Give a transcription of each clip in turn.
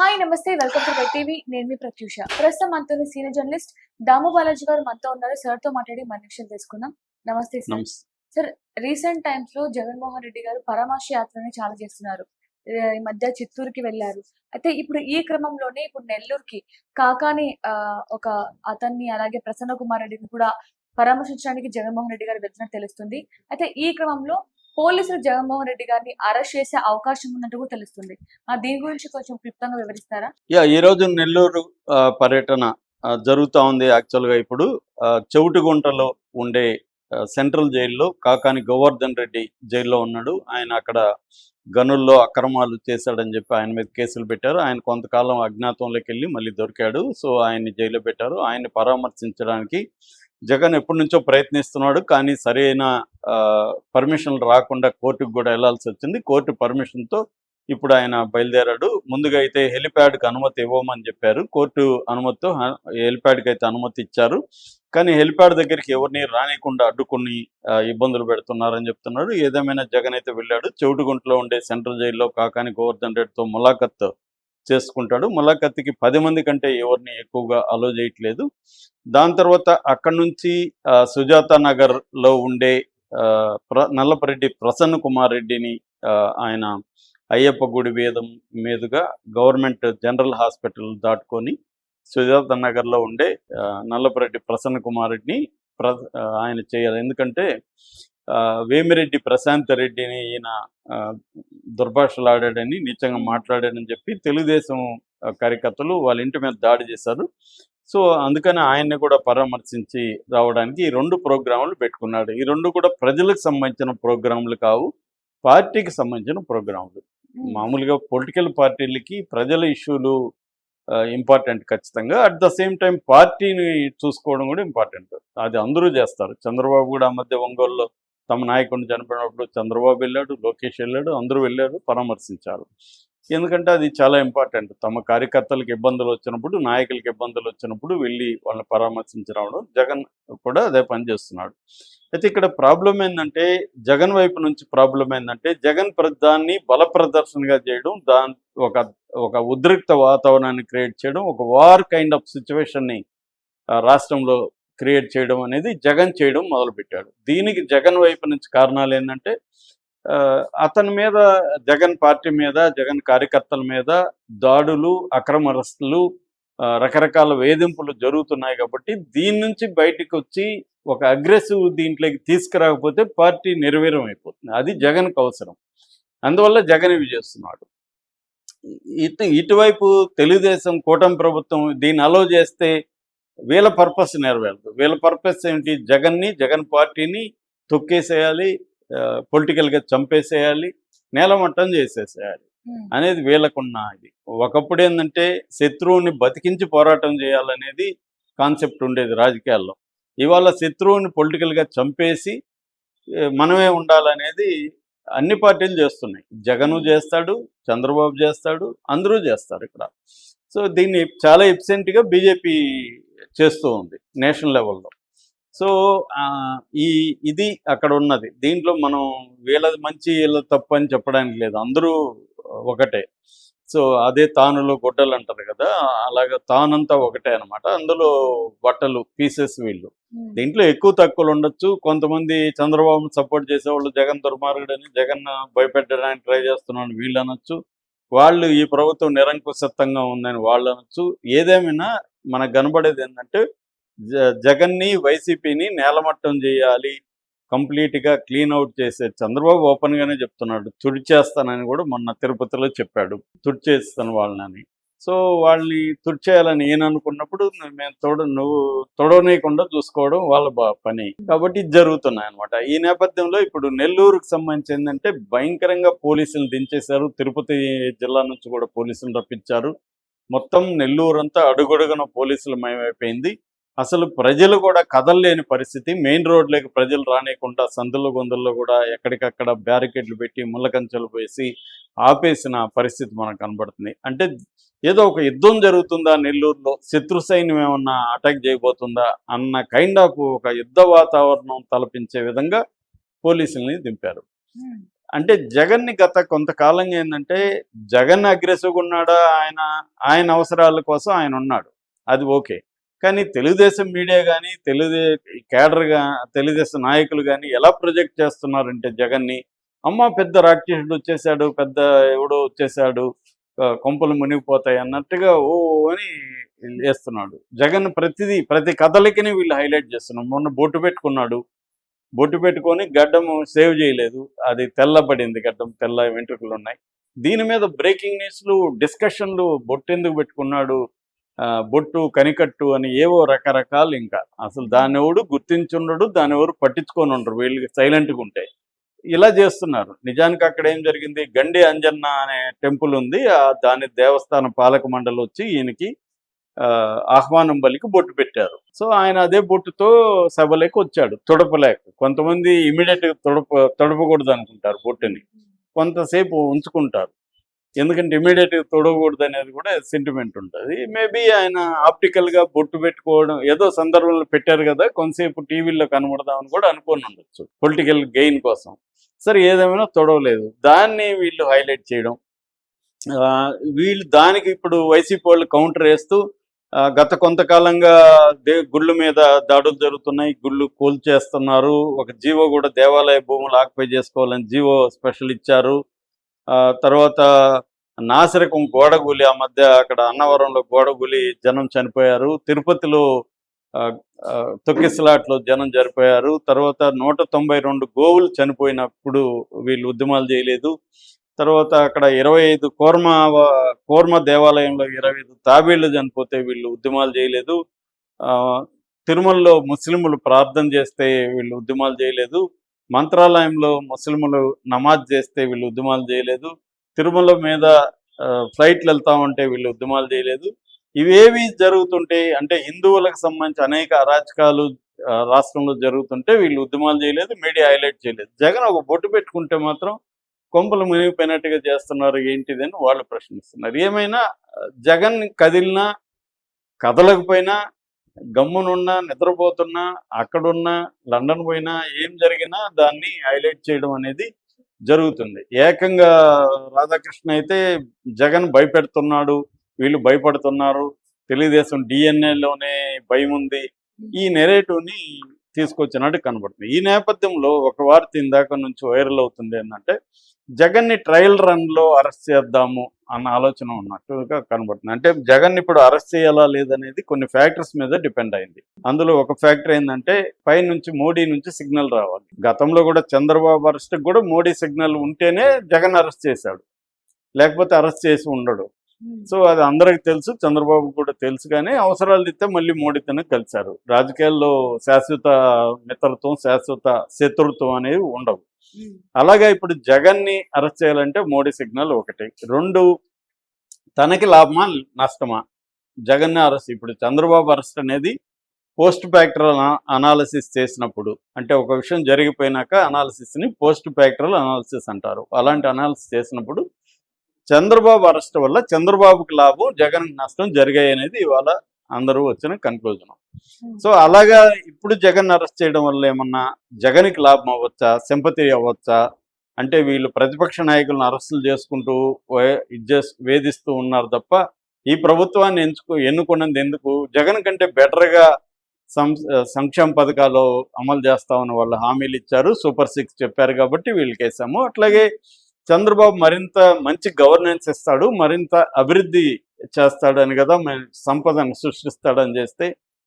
Hi నమస్తే welcome to TV. నేను మీ ప్రత్యూష. ప్రస్తుతం మనతో సీనియర్ జర్నలిస్ట్ దాము బాలాజీ గారు మనతో ఉన్నారు. సార్తో మాట్లాడి మన విషయం తెలుసుకుందాం. నమస్తే సార్. సార్ రీసెంట్ టైమ్స్లో జగన్మోహన్ రెడ్డి గారు పరామర్శ యాత్రని చాలా చేస్తున్నారు. ఈ మధ్య చిత్తూరుకి వెళ్ళారు. అయితే ఇప్పుడు ఈ క్రమంలోనే ఇప్పుడు నెల్లూరుకి కాకాని ఆ, ఒక అతన్ని అలాగే ప్రసన్న కుమార్ రెడ్డిని కూడా పరామర్శించడానికి జగన్మోహన్ రెడ్డి గారు వెళ్తున్నట్టు తెలుస్తుంది. అయితే ఈ క్రమంలో పోలీసులు జగన్మోహన్ రెడ్డి గారిని అరెస్ట్ చేసే అవకాశం ఉన్నట్టు కూడా తెలుస్తుంది. ఆ దీని గురించి కొంచెం క్లుప్తంగా వివరిస్తారా? యా ఈరోజు నెల్లూరు ఆ, పర్యటన జరుగుతూ జరుగుతా ఉంది యాక్చువల్గా ఇప్పుడు. చెవిటిగుంటలో ఉండే సెంట్రల్ జైల్లో కాకాని గోవర్ధన్ రెడ్డి జైల్లో ఉన్నాడు. ఆయన అక్కడ గనుల్లో అక్రమాలు చేశాడని చెప్పి ఆయన మీద కేసులు పెట్టారు. ఆయన కొంతకాలం అజ్ఞాతంలోకి వెళ్ళి మళ్ళీ దొరికాడు. సో ఆయన్ని జైల్లో పెట్టారు. ఆయన్ని పరామర్శించడానికి జగన్ ఎప్పటి నుంచో ప్రయత్నిస్తున్నాడు కానీ సరైన పర్మిషన్లు రాకుండా కోర్టుకు కూడా వెళ్ళాల్సి వచ్చింది. కోర్టు పర్మిషన్తో ఇప్పుడు ఆయన బయలుదేరాడు. ముందుగా అయితే హెలిప్యాడ్కి అనుమతి ఇవ్వమని చెప్పారు. కోర్టు అనుమతితో హెలిప్యాడ్కి అయితే అనుమతి ఇచ్చారు. కానీ హెలిప్యాడ్ దగ్గరికి ఎవరిని రానికుండా అడ్డుకుని ఇబ్బందులు పెడుతున్నారని చెప్తున్నారు. ఏదేమైనా జగన్ అయితే వెళ్ళాడు. చెవిటిగుంట్లో ఉండే సెంట్రల్ జైల్లో కాకాని గోవర్ధన్ రెడ్డితో ములాఖత్ చేసుకుంటాడు. ములాఖత్కి పది మంది కంటే ఎవరిని ఎక్కువగా అలో చేయట్లేదు. దాని తర్వాత అక్కడి నుంచి సుజాత నగర్లో ఉండే ఆ, ప్ర నల్లపరెడ్డి ప్రసన్న కుమార్ రెడ్డిని ఆయన అయ్యప్ప గుడి వేదం మీదుగా గవర్నమెంట్ జనరల్ హాస్పిటల్ దాటుకొని సుజాత నగర్లో ఉండే నల్లపరెడ్డి ప్రసన్న కుమార్ రెడ్డిని ప్ర ఆయన చేయాలి. ఎందుకంటే వేమిరెడ్డి ప్రశాంత్ రెడ్డిని ఈయన దుర్భాషలాడాడని నీచంగా మాట్లాడాడని చెప్పి తెలుగుదేశం కార్యకర్తలు వాళ్ళ ఇంటి మీద దాడి చేశారు. సో అందుకని ఆయన్ని కూడా పరామర్శించి రావడానికి ఈ రెండు ప్రోగ్రాములు పెట్టుకున్నాడు. ఈ రెండు కూడా ప్రజలకు సంబంధించిన ప్రోగ్రాములు కావు పార్టీకి సంబంధించిన ప్రోగ్రాములు. మామూలుగా పొలిటికల్ పార్టీలకి ప్రజల ఇష్యూలు ఇంపార్టెంట్ ఖచ్చితంగా. అట్ ద సేమ్ టైం పార్టీని చూసుకోవడం కూడా ఇంపార్టెంట్. అది అందరూ చేస్తారు. చంద్రబాబు కూడా ఆ మధ్య ఒంగోలులో తమ నాయకుడిని చనిపోయినప్పుడు చంద్రబాబు వెళ్ళాడు లోకేష్ వెళ్ళాడు అందరూ వెళ్ళారు పరామర్శించారు. ఎందుకంటే అది చాలా ఇంపార్టెంట్. తమ కార్యకర్తలకు ఇబ్బందులు వచ్చినప్పుడు నాయకులకు ఇబ్బందులు వచ్చినప్పుడు వెళ్ళి వాళ్ళని పరామర్శించి రావడం జగన్ కూడా అదే పని చేస్తున్నాడు. అయితే ఇక్కడ ప్రాబ్లం ఏంటంటే జగన్ వైపు నుంచి ప్రాబ్లం ఏంటంటే జగన్ దాన్ని బల ప్రదర్శనగా చేయడం దాని ఒక ఒక ఉద్రిక్త వాతావరణాన్ని క్రియేట్ చేయడం ఒక వార్ కైండ్ ఆఫ్ సిచ్యువేషన్ని రాష్ట్రంలో క్రియేట్ చేయడం అనేది జగన్ చేయడం మొదలుపెట్టాడు. దీనికి జగన్ వైపు నుంచి కారణాలు ఏంటంటే అతని మీద జగన్ పార్టీ మీద జగన్ కార్యకర్తల మీద దాడులు అక్రమ అరెస్టులు రకరకాల వేధింపులు జరుగుతున్నాయి కాబట్టి దీని నుంచి బయటికి వచ్చి ఒక అగ్రెసివ్ దీంట్లోకి తీసుకురాకపోతే పార్టీ నిర్వీర్యం అయిపోతుంది అది జగన్కు అవసరం. అందువల్ల జగన్ ఇవి చేస్తున్నాడు. ఇటు ఇటువైపు తెలుగుదేశం కూటమి ప్రభుత్వం దీన్ని అలో చేస్తే వీళ్ళ పర్పస్ నెరవేరదు వీళ్ళ పర్పస్ ఏంటి? జగన్ని జగన్ పార్టీని తొక్కేసేయాలి పొలిటికల్గా చంపేసేయాలి నేలమట్టం చేసేసేయాలి అనేది వీళ్ళకున్న ఇది. ఒకప్పుడు ఏంటంటే శత్రువుని బతికించి పోరాటం చేయాలనేది కాన్సెప్ట్ ఉండేది రాజకీయాల్లో. ఇవాళ శత్రువుని పొలిటికల్గా చంపేసి మనమే ఉండాలనేది అన్ని పార్టీలు చేస్తున్నాయి. జగను చేస్తాడు చంద్రబాబు చేస్తాడు అందరూ చేస్తారు ఇక్కడ. సో దీన్ని చాలా ఎబ్సెంట్గా బీజేపీ చేస్తూ ఉంది నేషనల్ లెవెల్లో. సో ఆ, ఈ ఇది అక్కడ ఉన్నది. దీంట్లో మనం వీళ్ళది మంచి వీళ్ళది తప్పు అని చెప్పడానికి లేదు. అందరూ ఒకటే. సో అదే తానులో గొడ్డలు అంటారు కదా అలాగా తానంతా ఒకటే అన్నమాట. అందులో బట్టలు పీసెస్ వీళ్ళు. దీంట్లో ఎక్కువ తక్కువలు ఉండొచ్చు. కొంతమంది చంద్రబాబును సపోర్ట్ చేసేవాళ్ళు జగన్ దుర్మార్గుడని జగన్ భయపెట్టడానికి ట్రై చేస్తున్నాను వీళ్ళు అనొచ్చు. వాళ్ళు ఈ ప్రభుత్వం నిరంకుశత్వంగా ఉందని వాళ్ళు అనొచ్చు. ఏదేమైనా మనకు కనబడేది ఏంటంటే జ- జగన్ని వైసీపీని నేలమట్టం చేయాలి కంప్లీట్గా క్లీన్ అవుట్ చేసే చంద్రబాబు ఓపెన్ గానే చెప్తున్నాడు తుడిచేస్తానని కూడా మొన్న తిరుపతిలో చెప్పాడు. తుడిచేస్తాను వాళ్ళని సో వాళ్ళని తుడిచేయాలని నేను అనుకున్నప్పుడు మేము తోడ నువ్వు తొడవనీయకుండా చూసుకోవడం వాళ్ళ బా- పని. కాబట్టి జరుగుతున్నాయి అనమాట ఈ నేపథ్యంలో ఇప్పుడు నెల్లూరుకు సంబంధించి ఏంటంటే భయంకరంగా పోలీసులు దించేశారు. తిరుపతి జిల్లా నుంచి కూడా పోలీసులు రప్పించారు. మొత్తం నెల్లూరు అంతా అడుగడుగున పోలీసులు మయమైపోయింది అసలు ప్రజలు కూడా కదలలేని పరిస్థితి. మెయిన్ రోడ్లోకి ప్రజలు రానియకుండా సందుల గొందుల్లో కూడా ఎక్కడికక్కడ బ్యారికేడ్లు పెట్టి ముళ్ళకంచెలు వేసి ఆపేసిన పరిస్థితి మనకు కనబడుతుంది. అంటే ఏదో ఒక యుద్ధం జరుగుతుందా నెల్లూరులో? శత్రు సైన్యం ఏమన్నా అటాక్ చేయబోతుందా? అన్న కైండ్ ఆఫ్ ఒక యుద్ధ వాతావరణం తలపించే విధంగా పోలీసుల్ని దింపారు. ఉమ్, అంటే జగన్ని గత కొంతకాలంగా ఏంటంటే జగన్ అగ్రెసివ్గా ఉన్నాడా? ఆయన ఆయన అవసరాల కోసం ఆయన ఉన్నాడు. అది ఓకే. కానీ తెలుగుదేశం మీడియా కానీ తెలుగుదే కేడర్గా తెలుగుదేశం నాయకులు కానీ ఎలా ప్రొజెక్ట్ చేస్తున్నారంటే జగన్ని అమ్మ పెద్ద రాక్షసుడు వచ్చేసాడు పెద్ద ఎవడో వచ్చేసాడు కొంపలు మునిగిపోతాయి అన్నట్టుగా ఓ అని వేస్తున్నాడు. జగన్ ప్రతిదీ ప్రతి కథలకిని వీళ్ళు హైలైట్ చేస్తున్నాడు మొన్న బొట్టు పెట్టుకున్నాడు. బొట్టు పెట్టుకొని గడ్డము సేవ్ చేయలేదు. అది తెల్లబడింది గడ్డం తెల్ల వెంట్రుకలు ఉన్నాయి. దీని మీద బ్రేకింగ్ న్యూస్లు డిస్కషన్లు బొట్టు ఎందుకు పెట్టుకున్నాడు? ఆ, బొట్టు కనికట్టు అని ఏవో రకరకాలు ఇంకా. అసలు దాని ఎవడు గుర్తించుండడు దాని ఎవరు పట్టించుకొని ఉండరు వీళ్ళకి సైలెంట్గా ఉంటాయి ఇలా చేస్తున్నారు. నిజానికి అక్కడ ఏం జరిగింది? గండి అంజన్న అనే టెంపుల్ ఉంది. ఆ దాని దేవస్థాన పాలక మండలి వచ్చి ఈయనకి ఆ, ఆహ్వానం బలికి బొట్టు పెట్టారు. సో ఆయన అదే బొట్టుతో సభలోకి వచ్చాడు. తొడపలేక. కొంతమంది ఇమీడియట్గా తొడప తొడపకూడదు అనుకుంటారు బొట్టుని. కొంతసేపు ఉంచుకుంటారు. ఎందుకంటే ఇమీడియట్గా తొడవకూడదు అనేది కూడా సెంటిమెంట్ ఉంటుంది. మేబీ ఆయన ఆప్టికల్గా బొట్టు పెట్టుకోవడం ఏదో సందర్భంలో పెట్టారు కదా కొంతసేపు టీవీలో కనబడదామని కూడా అనుకోని ఉండొచ్చు పొలిటికల్ గెయిన్ కోసం. సరే ఏదేమైనా తొడవలేదు. దాన్ని వీళ్ళు హైలైట్ చేయడం ఆ, వీళ్ళు దానికి ఇప్పుడు వైసీపీ వాళ్ళు కౌంటర్ వేస్తూ గత కొంతకాలంగా దే గుళ్ళు మీద దాడులు జరుగుతున్నాయి గుళ్ళు కూల్చేస్తున్నారు. ఒక జీవో కూడా దేవాలయ భూములు ఆక్యుపై చేసుకోవాలని జీవో స్పెషల్ ఇచ్చారు. ఆ, తర్వాత నాసిరకం గోడగులి ఆ మధ్య అక్కడ అన్నవరంలో గోడగులి జనం చనిపోయారు. తిరుపతిలో ఆ, తొక్కిసలాట్లో జనం జరిపోయారు. తర్వాత నూట తొంభై రెండు గోవులు చనిపోయినప్పుడు వీళ్ళు ఉద్యమాలు చేయలేదు. తర్వాత అక్కడ ఇరవై ఐదు కోర్మ కోర్మ దేవాలయంలో ఇరవై ఐదు తాబేళ్ళు చనిపోతే వీళ్ళు ఉద్యమాలు చేయలేదు. ఆ, తిరుమలలో ముస్లింలు ప్రార్థన చేస్తే వీళ్ళు ఉద్యమాలు చేయలేదు. మంత్రాలయంలో ముస్లింలు నమాజ్ చేస్తే వీళ్ళు ఉద్యమాలు చేయలేదు. తిరుమల మీద ఫ్లైట్లు వెళ్తా ఉంటే వీళ్ళు ఉద్యమాలు చేయలేదు. ఇవేవి జరుగుతుంటే అంటే హిందువులకు సంబంధించి అనేక అరాచకాలు రాష్ట్రంలో జరుగుతుంటే వీళ్ళు ఉద్యమాలు చేయలేదు మీడియా హైలైట్ చేయలేదు. జగన్ ఒక బొట్టు పెట్టుకుంటే మాత్రం కొంపలు మునిగిపోయినట్టుగా చేస్తున్నారు ఏంటిదని వాళ్ళు ప్రశ్నిస్తున్నారు. ఏమైనా జగన్ కదిలినా కదలకపోయినా గమ్మునున్నా నిద్రపోతున్నా అక్కడున్నా లండన్ పోయినా ఏం జరిగినా దాన్ని హైలైట్ చేయడం అనేది జరుగుతుంది. ఏకంగా రాధాకృష్ణ అయితే జగన్ భయపెడుతున్నాడు వీళ్ళు భయపడుతున్నారు. తెలుగుదేశం డిఎన్ఏలోనే భయం ఉంది ఈ నెరేటివ్ని తీసుకొచ్చినట్టు కనబడుతుంది. ఈ నేపథ్యంలో ఒక వార్త ఇందాక నుంచి వైరల్ అవుతుంది ఏంటంటే జగన్ని ట్రయల్ రన్లో అరెస్ట్ చేద్దాము అన్న ఆలోచన ఉన్నట్టుగా కనబడుతుంది. అంటే జగన్ ఇప్పుడు అరెస్ట్ చేయాలా లేదనేది కొన్ని ఫ్యాక్టర్స్ మీద డిపెండ్ అయింది. అందులో ఒక ఫ్యాక్టర్ ఏంటంటే పై నుంచి మోడీ నుంచి సిగ్నల్ రావాలి. గతంలో కూడా చంద్రబాబు అరెస్ట్ కూడా మోడీ సిగ్నల్ ఉంటేనే జగన్ అరెస్ట్ చేశాడు. లేకపోతే అరెస్ట్ చేసి ఉండడు. సో అది అందరికి తెలుసు చంద్రబాబు కూడా తెలుసు కానీ అవసరాలు ఇస్తే మళ్ళీ మోడీతోనే కలిశారు. రాజకీయాల్లో శాశ్వత మిత్రత్వం శాశ్వత శత్రుత్వం అనేవి ఉండవు. అలాగే ఇప్పుడు జగన్ని అరెస్ట్ చేయాలంటే మోడీ సిగ్నల్ ఒకటి. రెండు తనకి లాభమా నష్టమా? జగన్ని అరెస్ట్ ఇప్పుడు చంద్రబాబు అరెస్ట్ అనేది పోస్ట్ ఫ్యాక్టరల్ అనాలిసిస్ చేసినప్పుడు అంటే ఒక విషయం జరిగిపోయినాక అనాలిసిస్ని పోస్ట్ ఫ్యాక్టరల్ అనాలిసిస్ అంటారు. అలాంటి అనాలిసిస్ చేసినప్పుడు చంద్రబాబు అరెస్ట్ వల్ల చంద్రబాబుకి లాభం జగన్ నష్టం జరిగాయి అనేది ఇవాళ అందరూ వచ్చిన కన్క్లూజన్ సో అలాగా ఇప్పుడు జగన్ అరెస్ట్ చేయడం వల్ల ఏమన్నా జగన్కి లాభం అవ్వచ్చా? సింపతి అవ్వచ్చా? అంటే వీళ్ళు ప్రతిపక్ష నాయకులను అరెస్టులు చేసుకుంటూ వేధిస్తూ ఉన్నారు తప్ప ఈ ప్రభుత్వాన్ని ఎంచుకో ఎన్నుకున్నది ఎందుకు? జగన్ కంటే బెటర్గా సం సంక్షేమ పథకాలు అమలు చేస్తామని వాళ్ళు హామీలు ఇచ్చారు. సూపర్ సిక్స్ చెప్పారు కాబట్టి వీళ్ళకి వేసాము అట్లాగే చంద్రబాబు మరింత మంచి గవర్నెన్స్ ఇస్తాడు మరింత అభివృద్ధి చేస్తాడని కదా సంపదను సృష్టిస్తాడని చేస్తే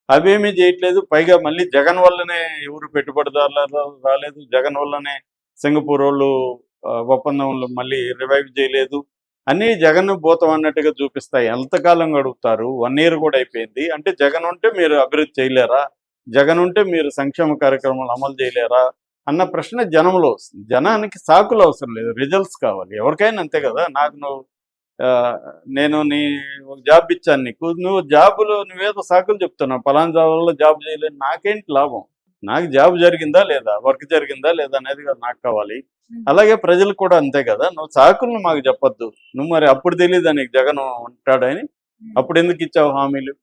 అవేమీ చేయట్లేదు. పైగా మళ్ళీ జగన్ వల్లనే ఎవరు పెట్టుబడిదారులు రాలేదు. జగన్ వల్లనే సింగపూర్ వాళ్ళు ఒప్పందంలో మళ్ళీ రివైవ్ చేయలేదు. అన్నీ జగన్ భూతం అన్నట్టుగా చూపిస్తాయి. ఎంతకాలం గడుపుతారు? వన్ ఇయర్ కూడా అయిపోయింది. అంటే జగన్ ఉంటే మీరు అభివృద్ధి చేయలేరా? జగన్ ఉంటే మీరు సంక్షేమ కార్యక్రమాలు అమలు చేయలేరా? అన్న ప్రశ్న జనంలో వస్తుంది. జనానికి సాకులు అవసరం లేదు. రిజల్ట్స్ కావాలి. ఎవరికైనా అంతే కదా. నాకు నువ్వు నేను నీ ఒక జాబ్ ఇచ్చాను నీకు. నువ్వు జాబులో నువ్వేదో సాకులు చెప్తున్నావు. పలానా జాబ్లో జాబ్ చేయలేదు నాకేంటి లాభం? నాకు జాబ్ జరిగిందా లేదా? వర్క్ జరిగిందా లేదా అనేది కదా నాకు కావాలి. అలాగే ప్రజలు కూడా అంతే కదా. నువ్వు సాకులను మాకు చెప్పొద్దు. నువ్వు మరి అప్పుడు తెలియదా నీకు జగన్ ఉంటాడని? అప్పుడు ఎందుకు ఇచ్చావు హామీలు?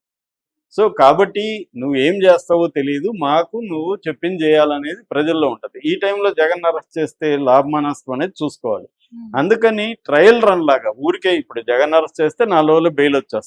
సో కాబట్టి నువ్వు ఏం చేస్తావో తెలియదు మాకు నువ్వు చెప్పింది చేయాలనేది ప్రజల్లో ఉంటది. ఈ టైంలో జగన్ అరెస్ట్ చేస్తే లాభమా నష్టం అనేది చూసుకోవాలి. అందుకని ట్రయల్ రన్ లాగా ఊరికే ఇప్పుడు జగన్ అరెస్ట్ చేస్తే నాలుగు రోజులు బెయిల్ వచ్చేస్తుంది.